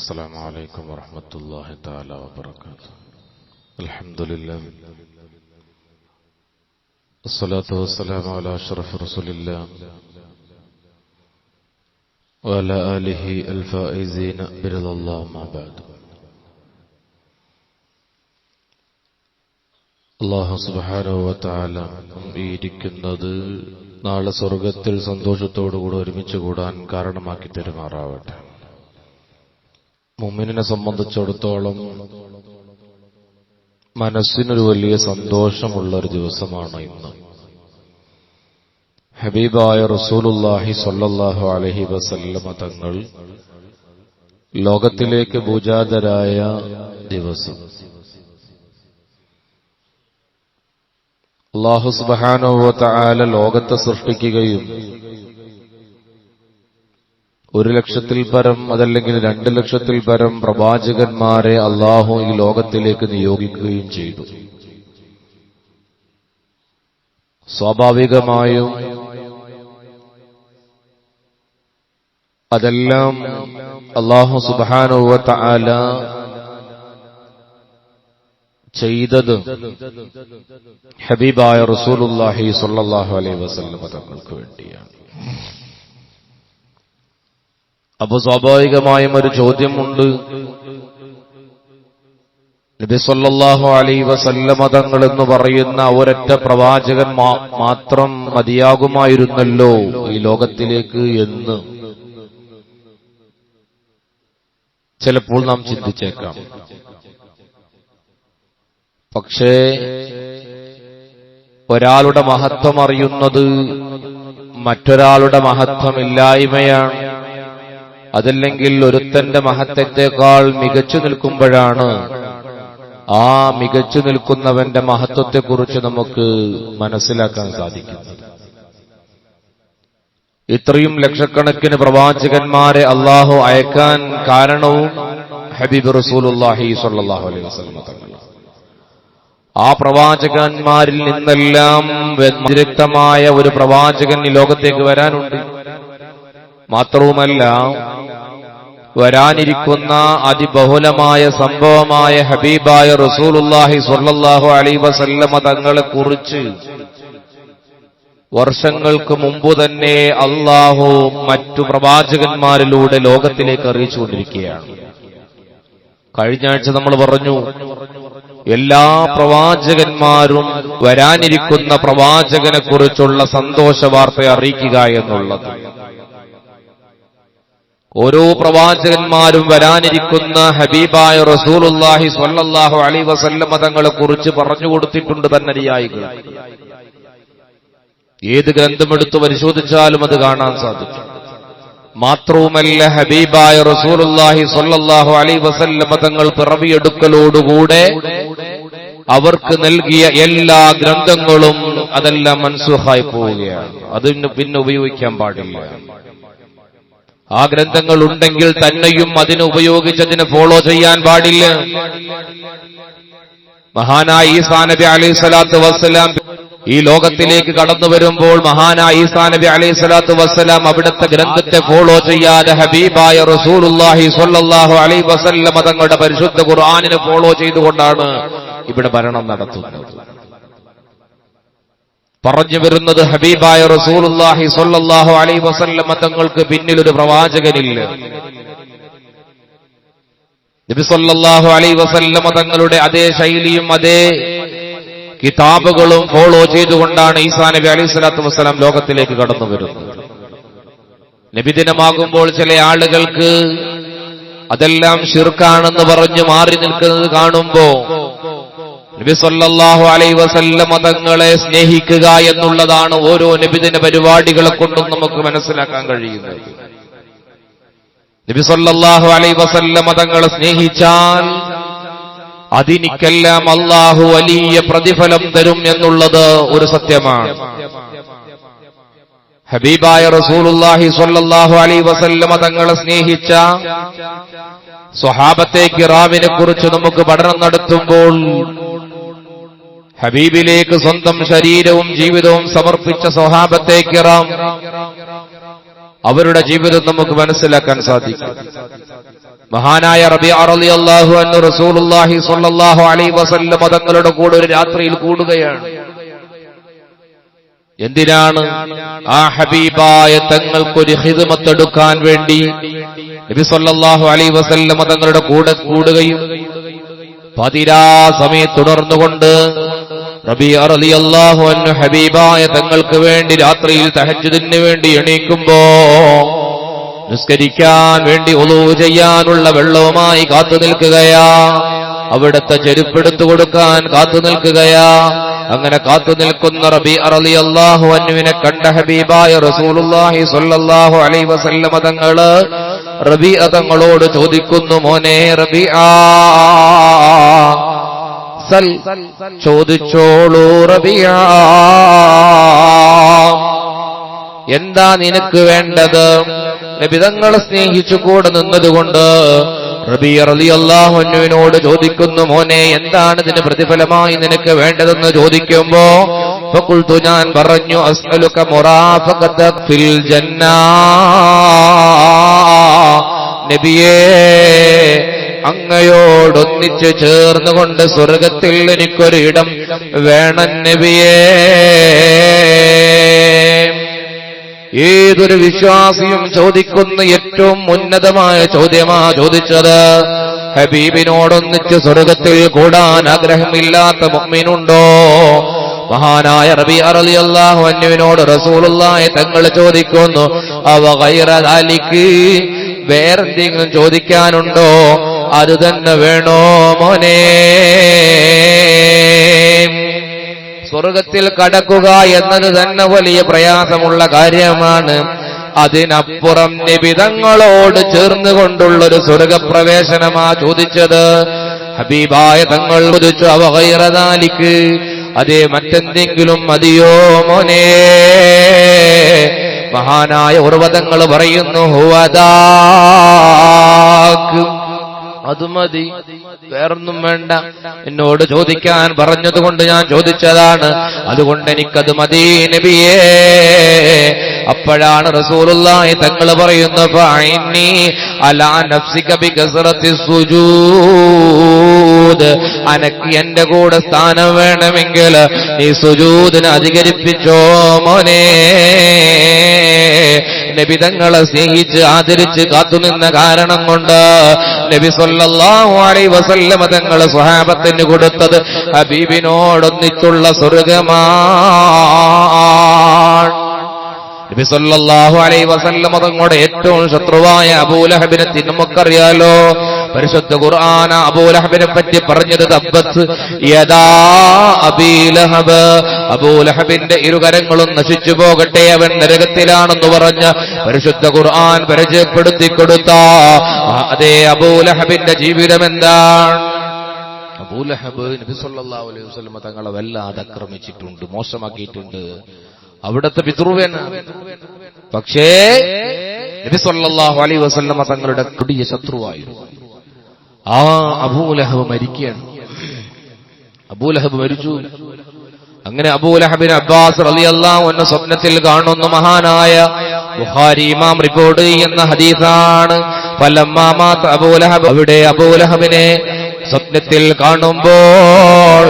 السلام عليكم ورحمة الله تعالى وبركاته الحمد لله الصلاة والسلام على أشرف رسول الله وعلى آله الفائزين برضا الله ما بعد അള്ളാഹു സുബാനുവത്താല ഈ ഇരിക്കുന്നത് നാളെ സ്വർഗത്തിൽ സന്തോഷത്തോടുകൂടി ഒരുമിച്ച് കൂടാൻ കാരണമാക്കി പെരുമാറാവട്ടെ മുമ്മിനെ സംബന്ധിച്ചിടത്തോളം മനസ്സിനൊരു വലിയ സന്തോഷമുള്ള ഒരു ദിവസമാണ് ഇന്ന്. ഹബീബായ റസൂലുല്ലാഹി സൊല്ലാഹു അലഹി വസല്ലമ തങ്ങൾ ലോകത്തിലേക്ക് പൂജാതരായ ദിവസം. അള്ളാഹു സുബാനുവല ലോകത്തെ സൃഷ്ടിക്കുകയും ഒരു ലക്ഷത്തിൽ പരം അതല്ലെങ്കിൽ രണ്ട് ലക്ഷത്തിൽ പരം പ്രവാചകന്മാരെ അള്ളാഹു ഈ ലോകത്തിലേക്ക് നിയോഗിക്കുകയും ചെയ്തു. സ്വാഭാവികമായും അതെല്ലാം അള്ളാഹു സുബാനുവത്ത ആല ചെയ്തത് ഹബീബായ റസൂലുല്ലാഹി സൊല്ലാഹു അലൈഹി വസല്ലം തങ്ങൾക്ക് വേണ്ടിയാണ്. അപ്പൊ സ്വാഭാവികമായും ഒരു ചോദ്യമുണ്ട്. നബി അലൈ അലൈഹി വസല്ലമ തങ്ങൾ എന്ന് പറയുന്ന ഒരൊറ്റ പ്രവാചകൻ മാത്രം മതിയാകുമായിരുന്നല്ലോ ഈ ലോകത്തിലേക്ക് എന്ന്. ചിലപ്പോൾ നാം ചിന്തിച്ചേക്കാം. പക്ഷേ ഒരാളുടെ മഹത്വം അറിയുന്നത് മറ്റൊരാളുടെ മഹത്വമില്ലായ്മയാണ്. അതല്ലെങ്കിൽ ഒരുത്തന്റെ മഹത്വത്തെക്കാൾ മികച്ചു നിൽക്കുമ്പോഴാണ് ആ മികച്ചു നിൽക്കുന്നവന്റെ മഹത്വത്തെക്കുറിച്ച് നമുക്ക് മനസ്സിലാക്കാൻ സാധിക്കുന്നത്. ഇത്രയും ലക്ഷക്കണക്കിന് പ്രവാചകന്മാരെ അള്ളാഹു അയക്കാൻ കാരണവും ഹബീബ് റസൂലുല്ലാഹി സല്ലാഹു അലൈഹി വസ്ലമ ആ പ്രവാചകന്മാരിൽ നിന്നെല്ലാം വ്യതിരിക്തമായ ഒരു പ്രവാചകൻ ഈ ലോകത്തേക്ക് വരാനുണ്ട്. മാത്രവുമല്ല വരാനിരിക്കുന്ന അതിബഹുലമായ സംഭവമായ ഹബീബായ റസൂലുല്ലാഹി സ്വല്ലല്ലാഹു അലൈ വസല്ലമ തങ്ങളെ കുറിച്ച് വർഷങ്ങൾക്ക് മുമ്പ് തന്നെ അള്ളാഹു മറ്റു പ്രവാചകന്മാരിലൂടെ ലോകത്തിലേക്ക് അറിയിച്ചുകൊണ്ടിരിക്കുകയാണ്. കഴിഞ്ഞ ആഴ്ച നമ്മൾ പറഞ്ഞു എല്ലാ പ്രവാചകന്മാരും വരാനിരിക്കുന്ന പ്രവാചകനെക്കുറിച്ചുള്ള സന്തോഷ വാർത്ത അറിയിക്കുക എന്നുള്ളത്. ഓരോ പ്രവാചകന്മാരും വരാനിരിക്കുന്ന ഹബീബായ റസൂലുല്ലാഹി സ്വല്ലല്ലാഹു അലൈഹി വസല്ലമ തങ്ങളെ കുറിച്ച് പറഞ്ഞു കൊടുത്തിട്ടുണ്ട് തന്നരിയായികൾ. ഏത് ഗ്രന്ഥമെടുത്ത് പരിശോധിച്ചാലും അത് കാണാൻ സാധിക്കും. മാത്രവുമല്ല ഹബീബായ റസൂലുല്ലാഹി സ്വല്ലല്ലാഹു അലൈഹി വസല്ലമ തങ്ങൾ പിറവിയെടുക്കലോടുകൂടെ അവർക്ക് നൽകിയ എല്ലാ ഗ്രന്ഥങ്ങളും അതെല്ലാം മൻസൂഹായി പോവുകയാണ് അതിന് പിന്നെ ഉപയോഗിക്കാൻ പാടില്ല. ആ ഗ്രന്ഥങ്ങൾ ഉണ്ടെങ്കിൽ തന്നെയും അതിനെ ഉപയോഗിച്ചതിനെ ഫോളോ ചെയ്യാൻ പാടില്ല. മഹാനായ ഈസാ നബി അലൈഹി സ്വലാത്തു വസ്സലാം ഈ ലോകത്തിലേക്ക് കടന്നു വരുമ്പോൾ മഹാനായ ഈസാ നബി അലൈഹി സ്വലാത്തു വസ്സലാം അവിടുത്തെ ഗ്രന്ഥത്തെ ഫോളോ ചെയ്യാതെ ഹബീബായ റസൂലുല്ലാഹി സ്വല്ലല്ലാഹു അലൈഹി വസല്ലമ തങ്ങളുടെ പരിശുദ്ധ ഖുർആനിനെ ഫോളോ ചെയ്തുകൊണ്ടാണ് ഇവിടെ ഭരണം നടത്തുന്നത്. പറഞ്ഞു വരുന്നത് ഹബീബായ റസൂലുല്ലാഹി സ്വല്ലല്ലാഹു അലൈഹി വസല്ലമ തങ്ങൾക്ക് പിന്നിൽ ഒരു പ്രവാചകനില്ല സ്വല്ലല്ലാഹു അലൈഹി വസല്ലമ തങ്ങളുടെ അതേ ശൈലിയും അതേ കിതാബുകളും ഫോളോ ചെയ്തുകൊണ്ടാണ് ഈസാ നബി അലൈഹി സ്വലാത്തു വസ്സലാം ലോകത്തിലേക്ക് കടന്നു വരുന്നത്. നബിദിനമാകുമ്പോൾ ചില ആളുകൾക്ക് അതെല്ലാം ഷിർക്കാണെന്ന് പറഞ്ഞു മാറി നിൽക്കുന്നത് കാണുമ്പോ നബി സല്ലല്ലാഹു അലൈഹി വസല്ലമ തങ്ങളെ സ്നേഹിക്കുക എന്നുള്ളതാണ് ഓരോ നബിദിന പരിപാടികളെ കൊണ്ടും നമുക്ക് മനസ്സിലാക്കാൻ കഴിയുന്നത്. നബി സല്ലല്ലാഹു അലൈഹി വസല്ലമ തങ്ങളെ സ്നേഹിച്ചാൽ അതിനിക്കെല്ലാം അള്ളാഹു വലിയ പ്രതിഫലം തരും എന്നുള്ളത് ഒരു സത്യമാണ്. ഹബീബായ റസൂലുല്ലാഹി സ്വല്ലല്ലാഹു അലൈഹി വസല്ലമ തങ്ങളെ സ്നേഹിച്ച സ്വഹാബത്തെ കിറാമിനെ കുറിച്ച് നമുക്ക് പഠനം നടത്തുമ്പോൾ ഹബീബിലേക്ക് സ്വന്തം ശരീരവും ജീവിതവും സമർപ്പിച്ച സ്വഹാബത്തെ അവരുടെ ജീവിതം നമുക്ക് മനസ്സിലാക്കാൻ സാധിക്കും. മഹാനായ റബി അറലി അള്ളാഹു അന്ന് റസൂലുള്ളാഹി സ്വല്ലല്ലാഹു അലൈഹി വസല്ല മതങ്ങളുടെ കൂടെ ഒരു രാത്രിയിൽ കൂടുകയാണ്. എന്തിനാണ് ആ ഹബീബായ തങ്ങൾക്കൊരു ഹിതമത്തെടുക്കാൻ വേണ്ടി നബി സൊല്ലാഹു അലൈഹി വസല്ല മതങ്ങളുടെ കൂടെ കൂടുകയും പതിരാ സമയത്ത് തുടർന്നുകൊണ്ട് റബി അറളിയല്ലാഹു അന്നു ഹബീബായ തങ്ങൾക്ക് വേണ്ടി രാത്രിയിൽ തഹജ്ജുദിന് വേണ്ടി എണീക്കുമ്പോ നിസ്കരിക്കാൻ വേണ്ടി ഒലു ചെയ്യാനുള്ള വെള്ളവുമായി കാത്തു നിൽക്കുകയാ. അവിടുത്തെ ചെരുപ്പെടുത്തു കൊടുക്കാൻ കാത്തു നിൽക്കുകയാ. അങ്ങനെ കാത്തു നിൽക്കുന്ന റബി അറലി അള്ളാഹു അന്നുവിനെ കണ്ട ഹബീബായ റസൂലുല്ലാഹി സൊല്ലാഹു അലൈഹി വസല്ലമ തങ്ങൾ റബി അതങ്ങളോട് ചോദിക്കുന്നു മോനെ റബി ആ സൽ ചോദിച്ചോളൂ റബിയ എന്താ നിനക്ക് വേണ്ടത്? നബിതങ്ങളെ സ്നേഹിച്ചു കൂടെ നിന്നതുകൊണ്ട് റബി അള്ളാഹുനുവിനോട് ചോദിക്കുന്നു മോനെ എന്താണ് ഇതിന് പ്രതിഫലമായി നിനക്ക് വേണ്ടതെന്ന് ചോദിക്കുമ്പോ ഫഖുൽതു ഞാൻ പറഞ്ഞു അസ്അലുക മുറാഫഖത ഫിൽ ജന്ന. നബിയേ അങ്ങയോടൊന്നിച്ച് ചേർന്നുകൊണ്ട് സ്വർഗത്തിൽ എനിക്കൊരിടം വേണം നബിയേ. ഏതൊരു വിശ്വാസിയും ചോദിക്കുന്ന ഏറ്റവും ഉന്നതമായ ചോദ്യമാ ചോദിച്ചത് ഹബീബിനോടൊന്നിച്ച് സ്വർഗത്തിൽ കൂടാൻ ആഗ്രഹമില്ലാത്ത മുഅ്മിനുണ്ടോ? മഹാനായ റബി അറലി അള്ളാഹു അന്യുവിനോട് റസൂലുള്ളാഹി തങ്ങൾ ചോദിക്കുന്നു അവ ഗൈറദാലിക്ക് വേറെന്തെങ്കിലും ചോദിക്കാനുണ്ടോ? അത് തന്നെ വേണോ മോനെ? സ്വർഗത്തിൽ കടക്കുക എന്നത് തന്നെ വലിയ പ്രയാസമുള്ള കാര്യമാണ്. അതിനപ്പുറം നിബിതങ്ങളോട് ചേർന്നുകൊണ്ടുള്ളൊരു സ്വർഗപ്രവേശനമാ ചോദിച്ചത്. ഹബീബായ തങ്ങൾ ചോദിച്ചു അവ കൈറതാലിക്ക് അതേ മറ്റെന്തെങ്കിലും മതിയോ മോനെ? മഹാനായ ഉർവതങ്ങൾ പറയുന്നു ഹുവദാക്ക് അത് മതി. വേറൊന്നും വേണ്ട. എന്നോട് ചോദിക്കാൻ പറഞ്ഞതുകൊണ്ട് ഞാൻ ചോദിച്ചതാണ്. അതുകൊണ്ട് എനിക്കത് മതി നബിയേ. അപ്പോഴാണ് റസൂലുള്ളാഹി തങ്ങൾ പറയുന്ന നഫ്സിക സുജൂദ്. അനക്ക് എന്റെ കൂടെ സ്ഥാനം വേണമെങ്കിൽ നീ സുജൂദിനെ അധികരിപ്പിച്ചോ മോനെ. നബി തങ്ങളെ സ്നേഹിച്ച് ആദരിച്ച് കാത്തുനിന്ന കാരണം കൊണ്ട് നബി സല്ലല്ലാഹു അലൈഹി വസല്ലമ തങ്ങളെ സ്വഹാബത്തിന് കൊടുത്തത് ഹബീബിനോടൊന്നിച്ചുള്ള സ്വർഗമാണ്. നബി അലൈ വസല്ലമ തങ്ങളുടെ ഏറ്റവും ശത്രുവായ അബൂലഹബിനെ നമുക്കറിയാലോ പരിശുദ്ധ ഖുർആന അബൂലഹബിനെ പറ്റി പറഞ്ഞത് തബ്ബത്ത് യദാ അബീലഹബ് അബൂലഹബിന്റെ ഇരുകരങ്ങളും നശിച്ചു പോകട്ടെ അവൻ നരകത്തിലാണെന്ന് പറഞ്ഞ് പരിശുദ്ധ ഖുർആൻ പരിചയപ്പെടുത്തി കൊടുത്ത അതേ അബൂലഹബിന്റെ ജീവിതം എന്താണ്? അബൂലഹബ് നബി സല്ലല്ലാഹു അലൈഹി വസല്ലമ തങ്ങളെ വല്ലാതെ ആക്രമിച്ചിട്ടുണ്ട് മോശമാക്കിയിട്ടുണ്ട്. അവിടുത്തെ പിതൃവേന പക്ഷേ നബി സല്ലല്ലാഹു അലൈഹി വസല്ലമ തങ്ങളുടെ കൊടിയ ശത്രുവായിരുന്നു. ആ അബൂലഹബ് മരിക്കുകയാണ്. അബൂലഹബ് മരിച്ചു. അങ്ങനെ അബൂലഹബിൻ അബ്ബാസ് റളിയല്ലാഹു അൻഹു സ്വപ്നത്തിൽ കാണുന്ന മഹാനായ ബുഖാരി ഇമാം റിപ്പോർട്ട് ചെയ്യുന്ന ഹദീസാണ്. ഫലമ്മാമാത്ത് അബൂലഹബ് അവിടെ അബൂലഹബിനെ സ്വപ്നത്തിൽ കാണുമ്പോൾ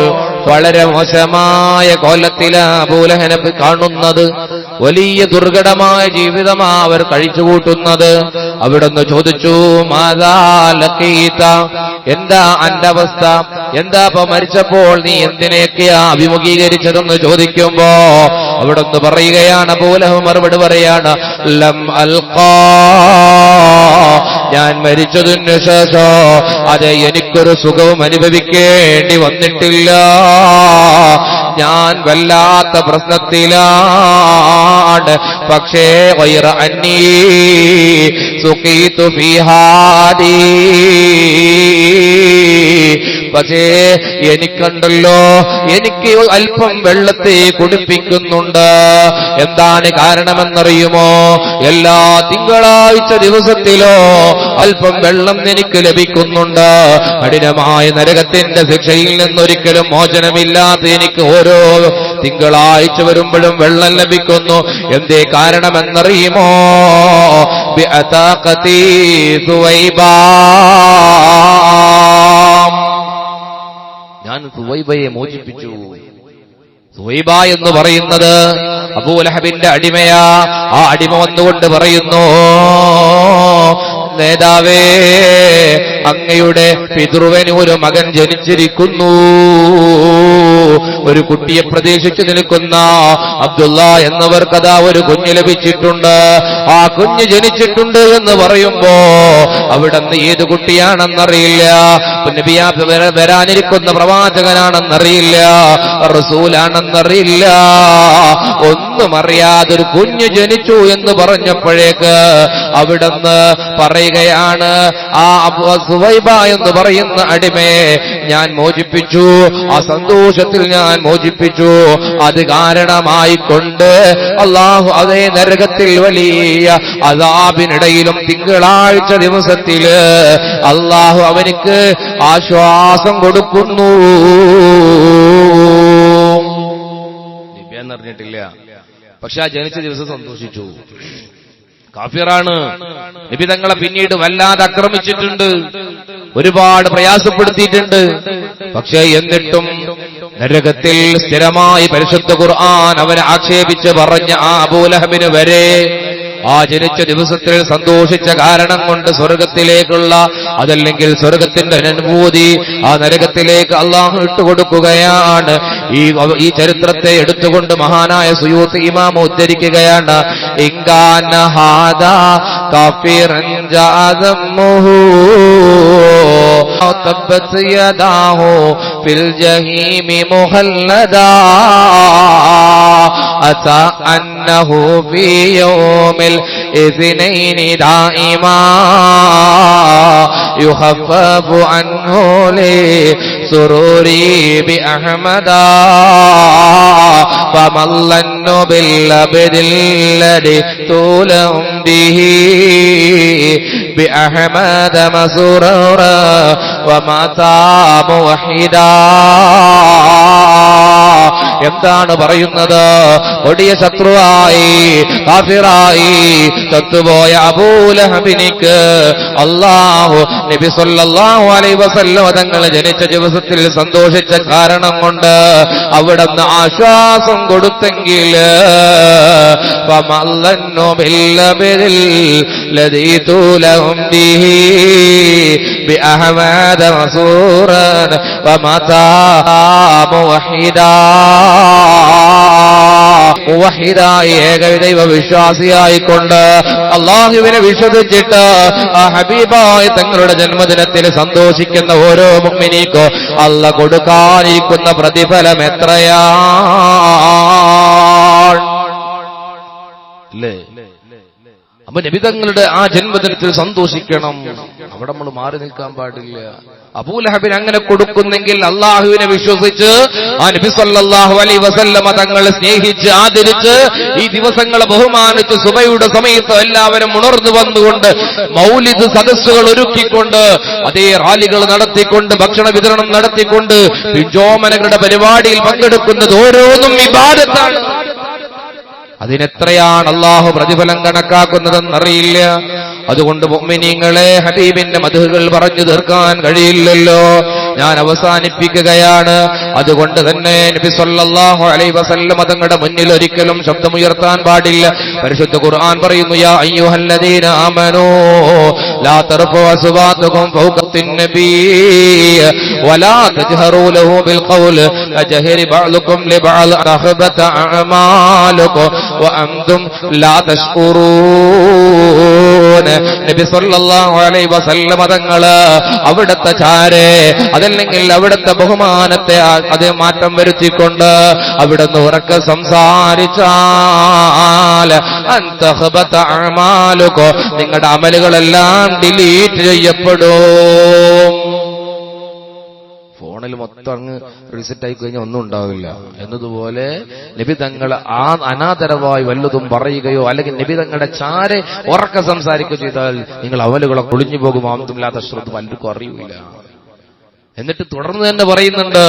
വളരെ മോശമായ കോലത്തിലാ അബൂലഹനബ് കാണുന്നത്. വലിയ ദുർഘടമായ ജീവിതമാണ് അവർ കഴിച്ചുകൂട്ടുന്നത്. അവിടുന്ന് ചോദിച്ചു മാതാലക്കീത്ത എന്താ അന്റെ അവസ്ഥ? എന്താ ഇപ്പൊ മരിച്ചപ്പോൾ നീ എന്തിനെയൊക്കെയാ അഭിമുഖീകരിച്ചതെന്ന് ചോദിക്കുമ്പോ അവിടുന്ന് പറയുകയാണ് അബൂലഹ് മറുപടി പറയാണ് ലം അൽക്കാ ഞാൻ മരിച്ചതിന് ശേഷം അത് എനിക്കൊരു സുഖവും അനുഭവിക്കേണ്ടി വന്നിട്ടില്ല. ഞാൻ വല്ലാത്ത പ്രശ്നത്തിലാണ്. പക്ഷേ വൈറ അന്നീ സുഖീതു പക്ഷേ എനിക്കുണ്ടല്ലോ എനിക്ക് അവർക്ക് അല്പം വെള്ളത്തെ കുടിപ്പിക്കുന്നുണ്ട്. എന്താണ് കാരണമെന്നറിയുമോ? എല്ലാ തിങ്കളാഴ്ച ദിവസത്തിലോ അല്പം വെള്ളം എനിക്ക് ലഭിക്കുന്നുണ്ട്. കഠിനമായ നരകത്തിന്റെ ശിക്ഷയിൽ നിന്നൊരിക്കലും മോചനമില്ലാതെ എനിക്ക് ഓരോ തിങ്കളാഴ്ച വരുമ്പോഴും വെള്ളം ലഭിക്കുന്നു. എന്തേ കാരണമെന്നറിയുമോ? സുവൈബാ. ഞാൻ സുവൈബയെ മോചിപ്പിച്ചു. സുവൈബ എന്ന് പറയുന്നത് അബൂലഹബിന്റെ അടിമയാ. ആ അടിമ വന്നുകൊണ്ട് പറയുന്നു നേതാവേ അങ്ങയുടെ പിതൃവന് ഒരു മകൻ ജനിച്ചിരിക്കുന്നു. ഒരു കുട്ടിയെ പ്രതീക്ഷിച്ചു നിൽക്കുന്ന അബ്ദുള്ള എന്നവർക്കതാ ഒരു കുഞ്ഞ് ലഭിച്ചിട്ടുണ്ട്. ആ കുഞ്ഞ് ജനിച്ചിട്ടുണ്ട് എന്ന് പറയുമ്പോ അവിടുന്ന് ഏത് കുട്ടിയാണെന്നറിയില്ല. നബിയാ വരാനിരിക്കുന്ന പ്രവാചകനാണെന്നറിയില്ല. റസൂലാണെന്നറിയില്ല. ഒന്നും അറിയാതെ ഒരു കുഞ്ഞ് ജനിച്ചു എന്ന് പറഞ്ഞപ്പോഴേക്ക് അവിടുന്ന് പറയുകയാണ് ആ എന്ന് പറയുന്ന അടിമയെ ഞാൻ മോചിപ്പിച്ചു ആ സന്തോഷത്തിൽ ഞാൻ മോചിപ്പിച്ചു. അത് കാരണമായിക്കൊണ്ട് അള്ളാഹു അതേ നരകത്തിൽ വലിയ അതാബിനിടയിലും തിങ്കളാഴ്ച ദിവസത്തിൽ അള്ളാഹു അവനിക്ക് ആശ്വാസം കൊടുക്കുന്നു. ദിവ്യാന്ന് അറിഞ്ഞിട്ടില്ല. പക്ഷെ ആ ജനിച്ച ദിവസം സന്തോഷിച്ചു. കാഫിറാണ്. നബി തങ്ങളെ പിന്നീട് വല്ലാതെ ആക്രമിച്ചിട്ടുണ്ട്. ഒരുപാട് പ്രയാസപ്പെടുത്തിയിട്ടുണ്ട്. പക്ഷേ എന്നിട്ടും നരകത്തിൽ സ്ഥിരമായി പരിശുദ്ധ ഖുർആൻ അവനെ ആക്ഷേപിച്ച് പറഞ്ഞ ആ അബൂലഹബിന് വരെ ആ ജനിച്ച ദിവസത്തിൽ സന്തോഷിച്ച കാരണം കൊണ്ട് സ്വർഗത്തിലേക്കുള്ള അതല്ലെങ്കിൽ സ്വർഗത്തിന്റെ അനുഭൂതി ആ നരകത്തിലേക്ക് അള്ളാഹു ഇട്ടുകൊടുക്കുകയാണ്. ഈ ഈ ചരിത്രത്തെ എടുത്തുകൊണ്ട് മഹാനായ സുയൂത്ത് ഇമാം ഉദ്ധരിക്കുകയാണ്. ഇങ്കാന ഹാദാ تبت يداه في الجحيم مخلدا. أتى أنه في يوم الجحيم الاثنين دائما يخفف عنه لسروري بأحمدا فما الظن باللبد الذي تولهم به بأحمد مسرورا ومتى موحدا എന്താണ് പറയുന്നത്? കൊടിയ ശത്രുവായി കാഫിറായി തത്തുപോയ അബൂലഹബിനിക്ക് അള്ളാഹു നബി സല്ലല്ലാഹു അലൈഹി വസല്ലം തങ്ങൾ ജനിച്ച ദിവസത്തിൽ സന്തോഷിച്ച കാരണം കൊണ്ട് അവിടുന്ന് ആശ്വാസം കൊടുത്തെങ്കിൽ മസൂറൻ വമതാ മുവഹിദാ മുവഹിദായി ഏകദൈവ വിശ്വാസിയായിക്കൊണ്ട് അള്ളാഹുവിനെ വിശ്വസിച്ചിട്ട് ആ ഹബീബായ തങ്ങളുടെ ജന്മദിനത്തിൽ സന്തോഷിക്കുന്ന ഓരോ മുമ്മിനിക്കോ അല്ല കൊടുക്കാനിരിക്കുന്ന പ്രതിഫലം എത്രയാ അപ്പൊ നബിതങ്ങളുടെ ആ ജന്മദിനത്തിൽ സന്തോഷിക്കണം. അവിടെ നമ്മൾ മാറി നിൽക്കാൻ പാടില്ല. അബൂലഹബിന് അങ്ങനെ കൊടുക്കുന്നെങ്കിൽ അള്ളാഹുവിനെ വിശ്വസിച്ച് ആ നബി സല്ലല്ലാഹു അലൈഹി വസല്ലമ തങ്ങളെ സ്നേഹിച്ച് ആദരിച്ച് ഈ ദിവസങ്ങളെ ബഹുമാനിച്ച് സുബയുടെ സമയത്ത് എല്ലാവരും ഉണർന്നു വന്നുകൊണ്ട് മൗലിദ് സദസ്സുകൾ ഒരുക്കിക്കൊണ്ട് അതേ റാലികൾ നടത്തിക്കൊണ്ട് ഭക്ഷണ വിതരണം നടത്തിക്കൊണ്ട് പിഞ്ചോമനകളുടെ പരിപാടിയിൽ പങ്കെടുക്കുന്നത് ഓരോന്നും വിവാദത്താണ് അതിനെത്രയാണ് അള്ളാഹു പ്രതിഫലം കണക്കാക്കുന്നതെന്നറിയില്ല അതുകൊണ്ട് മുഅ്മിനീങ്ങളെ ഹബീബിന്റെ മധുകൾ പറഞ്ഞു തീർക്കാൻ കഴിയില്ലല്ലോ. ഞാൻ അവസാനിപ്പിക്കുകയാണ്. അതുകൊണ്ട് തന്നെ നബി സല്ലല്ലാഹു അലൈഹി വസല്ലം തങ്ങളുടെ മുന്നിൽ ഒരിക്കലും ശബ്ദമുയർത്താൻ പാടില്ല. പരിശുദ്ധ ഖുർആൻ പറയുന്നു യാ അയ്യുഹല്ലദീന ആമനൂ ലാ തർഫു അസ്വാതുകും ഫൗഖത്തിൻ നബീ വലാ തജ്ഹറൂ ലഹു ബിൽ ഖൗൽ അജഹരി ബഅലുകും ലിബഅൽ റഹബത അഅമാലുകും വഅന്തും ലാ തഷ്കുറൂൻ നബി സല്ലല്ലാഹു അലൈഹി വസല്ലം തങ്ങൾ അവിടുത്തെ ചാരെ അതല്ലെങ്കിൽ അവിടുത്തെ ബഹുമാനത്തെ അത് മാറ്റം വരുത്തിക്കൊണ്ട് അവിടുന്ന് ഉറക്കെ സംസാരിച്ചാൽ നിങ്ങളുടെ അമലുകളെല്ലാം ഡിലീറ്റ് ചെയ്യപ്പെടും. ഫോണിൽ മൊത്തം അങ്ങ് റീസെറ്റ് ആയി കഴിഞ്ഞാൽ ഒന്നും ഉണ്ടാവില്ല. എന്നതുപോലെ നിബിതങ്ങൾ ആ അനാദരവായി വല്ലതും പറയുകയോ അല്ലെങ്കിൽ നിബിതങ്ങളുടെ ചാരെ ഉറക്ക സംസാരിക്കുകയോ ചെയ്താൽ നിങ്ങൾ അവലുകളെ കൊളിഞ്ഞു പോകും. ആമത്തുമില്ലാത്ത ശ്രദ്ധ പലർക്കും അറിയില്ല എന്നിട്ട് തുടർന്ന് തന്നെ പറയുന്നുണ്ട്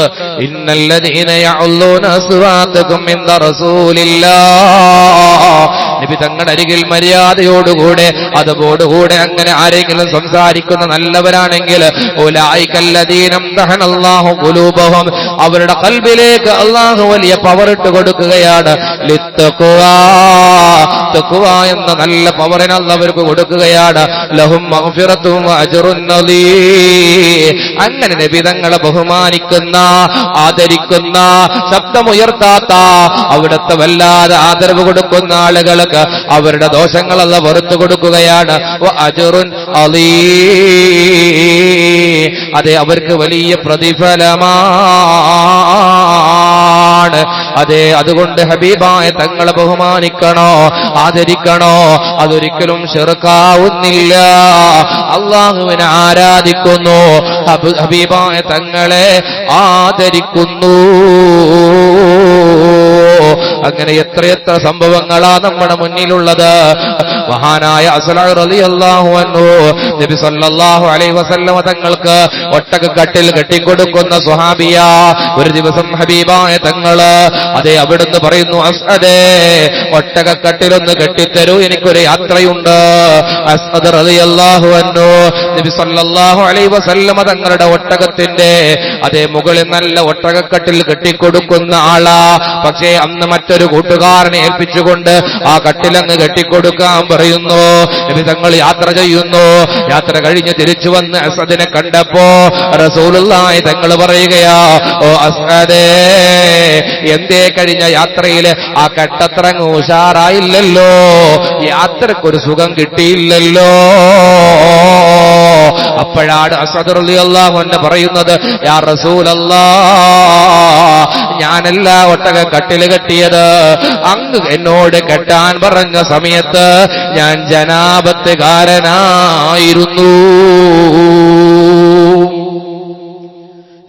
നബി തങ്ങളുടെ അരികിൽ മര്യാദയോടുകൂടെ അതോടുകൂടെ അങ്ങനെ ആരെങ്കിലും സംസാരിക്കുന്ന നല്ലവരാണെങ്കിൽ അവരുടെ കൽബിലേക്ക് അള്ളാഹു വലിയ പവറിട്ട് കൊടുക്കുകയാണ്. ലിത്തഖ്വാ. തഖ്വ എന്ന നല്ല പവറിന് അവർക്ക് കൊടുക്കുകയാണ്. ലഹും അങ്ങനെ നബിതങ്ങളെ ബഹുമാനിക്കുന്ന ആദരിക്കുന്ന ശബ്ദമുയർത്താത്ത അവിടുത്തെ വല്ലാതെ ആദരവ് കൊടുക്കുന്ന ആളുകൾക്ക് അവരുടെ ദോഷങ്ങളല്ല വെറുത്തു കൊടുക്കുകയാണ്. അജ്റുൻ അലീം. അതെ അവർക്ക് വലിയ പ്രതിഫലമാണ് അതെ അതുകൊണ്ട് ഹബീബായ തങ്ങളെ ബഹുമാനിക്കണോ? ആദരിക്കണോ? അതൊരിക്കലും ചെറുക്കാവുന്നില്ല. അള്ളാഹുവിനെ ആരാധിക്കുന്നു. ഹബ്- ഹബീബായ തങ്ങളെ ആദരിക്കുന്നു. അങ്ങനെ എത്രയെത്ര സംഭവങ്ങളാ നമ്മുടെ മുന്നിലുള്ളത്. മഹാനായ നബി സല്ലല്ലാഹു അലൈഹി വസല്ലമ തങ്ങൾക്ക് ഒട്ടകക്കട്ടിൽ കെട്ടിക്കൊടുക്കുന്ന സുഹാബിയ ഒരു ദിവസം ഹബീബായ തങ്ങൾ അതെ അവിടുന്ന് പറയുന്നു അസ്അദേ ഒട്ടകക്കട്ടിലൊന്ന് കെട്ടിത്തരൂ എനിക്കൊരു യാത്രയുണ്ട്. അസ്അദ് റളിയല്ലാഹു അൻഹു നബി സല്ലല്ലാഹു അലൈഹി വസല്ലമ തങ്ങളുടെ ഒട്ടകത്തിന്റെ അതേ മുകളിൽ നല്ല ഒട്ടകക്കട്ടിൽ കെട്ടിക്കൊടുക്കുന്ന ആളാ. പക്ഷേ അന്ന് മറ്റൊരു കൂട്ടുകാരനെ ഏൽപ്പിച്ചുകൊണ്ട് ആ കട്ടിലങ്ങ് കെട്ടിക്കൊടുക്കാൻ പറയുന്നു. തങ്ങൾ യാത്ര ചെയ്യുന്നു. യാത്ര കഴിഞ്ഞ് തിരിച്ചു വന്ന് അസദിനെ കണ്ടപ്പോ റസൂലുള്ളാഹി തങ്ങൾ പറയുകയാ ഓ അസദേ എന്തേ കഴിഞ്ഞ യാത്രയിൽ ആ കെട്ടത്രങ്ങ് ഉഷാറായില്ലല്ലോ. യാത്രക്കൊരു സുഖം കിട്ടിയില്ലല്ലോ. അപ്പോഴാണ് അസദ് റളിയല്ലാഹു അൻഹു പറയുന്നത് യാ റസൂലല്ലാ ഞാനല്ല ഒട്ടക കട്ടിൽ കെട്ടിയത്. അങ്ങ് എന്നോട് കെട്ടാൻ പറഞ്ഞ സമയത്ത് ഞാൻ ജനാപത്തുകാരനായിരുന്നു.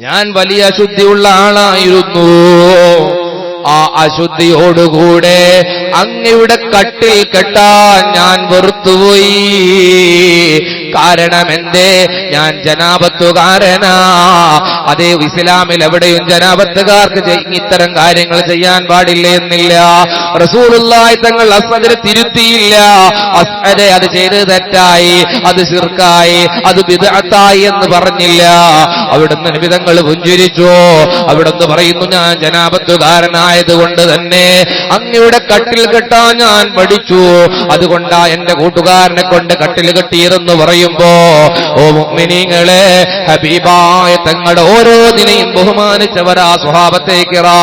ഞാൻ വലിയ അശുദ്ധിയുള്ള ആളായിരുന്നു. ആ അശുദ്ധിയോടുകൂടെ അങ്ങയുടെ കട്ടിൽ കെട്ടാൻ ഞാൻ വെറുത്തുപോയി. കാരണം എന്തേ ഞാൻ ജനാപത്തുകാരനാ. അതേ ഇസ്ലാമിൽ എവിടെയും ജനാപത്തുകാർക്ക് ഇത്തരം കാര്യങ്ങൾ ചെയ്യാൻ പാടില്ല എന്നില്ല. റസൂലുള്ളാഹി തങ്ങൾ അസ്അദിനെ തിരുത്തിയില്ല. അസ്മരെ അത് ചെയ്ത് തെറ്റായി അത് ശിർക്കായി അത് വിദഗ്ധായി എന്ന് പറഞ്ഞില്ല. അവിടുന്ന് നിമിതങ്ങൾ പുഞ്ചിരിച്ചു. അവിടുന്ന് പറയുന്നു ഞാൻ ജനാപത്തുകാരനായതുകൊണ്ട് തന്നെ അങ്ങയുടെ കട്ടിൽ കെട്ടാൻ ഞാൻ പഠിച്ചു അതുകൊണ്ടാ എന്റെ കൂട്ടുകാരനെ കൊണ്ട് കട്ടിൽ കെട്ടിയതെന്ന് പറയുമ്പോ ഓ മുഅ്മിനീങ്ങളെ ഹബീബായ തങ്ങളുടെ ഓരോ ദിനയും ബഹുമാനിച്ചവരാ സ്വഭാവത്തെ കിറാ.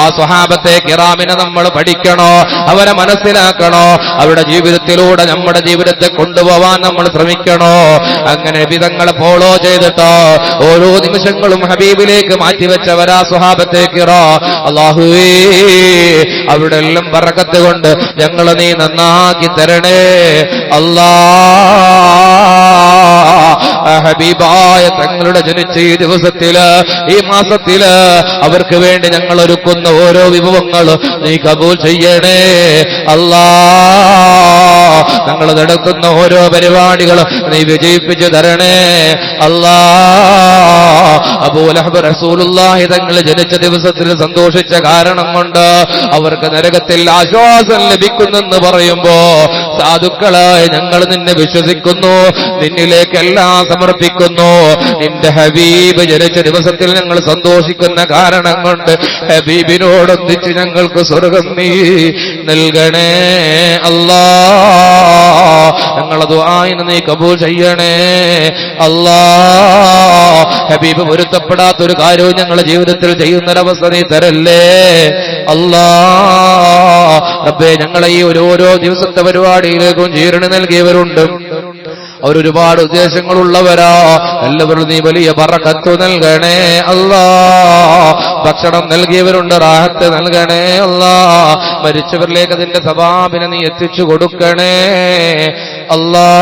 ആ സ്വഭാവത്തെ കിറാമിനെ നമ്മൾ പഠിക്കണോ? അവരെ മനസ്സിലാക്കണോ? അവരുടെ ജീവിതത്തിലൂടെ നമ്മുടെ ജീവിതത്തെ കൊണ്ടുപോവാൻ നമ്മൾ ശ്രമിക്കണോ? അങ്ങനെ വിധങ്ങളെ ഫോളോ ചെയ്തിട്ടോ ഓരോ നിമിഷങ്ങളും ഹബീബിലേക്ക് മാറ്റിവെച്ചവരാ സ്വഭാവത്തെ കിറോ. അള്ളാഹുവേ അവിടെ എല്ലാം പറക്കത്ത് കൊണ്ട് ഞങ്ങളെ നീ നന്നാക്കി തരണേ. അല്ലാ ഹബീബായ തങ്ങളുടെ ജനിച്ച ഈ ദിവസത്തിൽ ഈ മാസത്തിൽ അവർക്ക് വേണ്ടി ഞങ്ങൾ ഒരുക്കുന്ന ഓരോ വിഭവങ്ങളും നീ കബൂൽ ചെയ്യണേ. അല്ലാ ഞങ്ങൾ നടത്തുന്ന ഓരോ പരിപാടികളും നീ വിജയിപ്പിച്ചു തരണേ. അല്ലാ അബൂലഹബ് തങ്ങൾ ജനിച്ച ദിവസത്തിൽ സന്തോഷിച്ച കാരണം കൊണ്ട് അവർക്ക് നരകത്തിൽ ആശ്വാസം ലഭിക്കുന്നെന്ന് പറയുമ്പോ സാധുക്കളായ ഞങ്ങൾ നിന്നെ വിശ്വസിക്കുന്നു നിന്നിലേക്കെല്ലാം സമർപ്പിക്കുന്നു. നിന്റെ ഹബീബ് ജനിച്ച ദിവസത്തിൽ ഞങ്ങൾ സന്തോഷിക്കുന്ന കാരണം കൊണ്ട് ഹബീബിനോടൊന്നിച്ച് ഞങ്ങൾക്ക് സ്വർഗം നീ നൽകണേ അല്ലാ. ഞങ്ങളത് ആയിന് നീ കബൂൽ ചെയ്യണേ അല്ലാ. ഹബീബ് പൊരുത്തപ്പെടാത്ത ഒരു കാര്യവും ഞങ്ങളുടെ ജീവിതത്തിൽ ചെയ്യുന്നൊരവസ്ഥ നീ തരല്ലേ അല്ലാ. റബ്ബേ ഞങ്ങളെ ഈ ഒരു ഓരോ ദിവസത്തെ പരിപാടിയിലേക്കും ജീരണി നൽകിയവരുണ്ട്. അവരൊരുപാട് ഉദ്ദേശങ്ങളുള്ളവരാ. എല്ലാവരും നീ വലിയ പറക്കത്തു നൽകണേ അല്ലാ. ഭക്ഷണം നൽകിയവരുണ്ട് റാഹത്ത് നൽകണേ അല്ലാ. മരിച്ചവരിലേക്ക് അതിന്റെ സവാബിനെ നീ എത്തിച്ചു കൊടുക്കണേ അല്ലാ.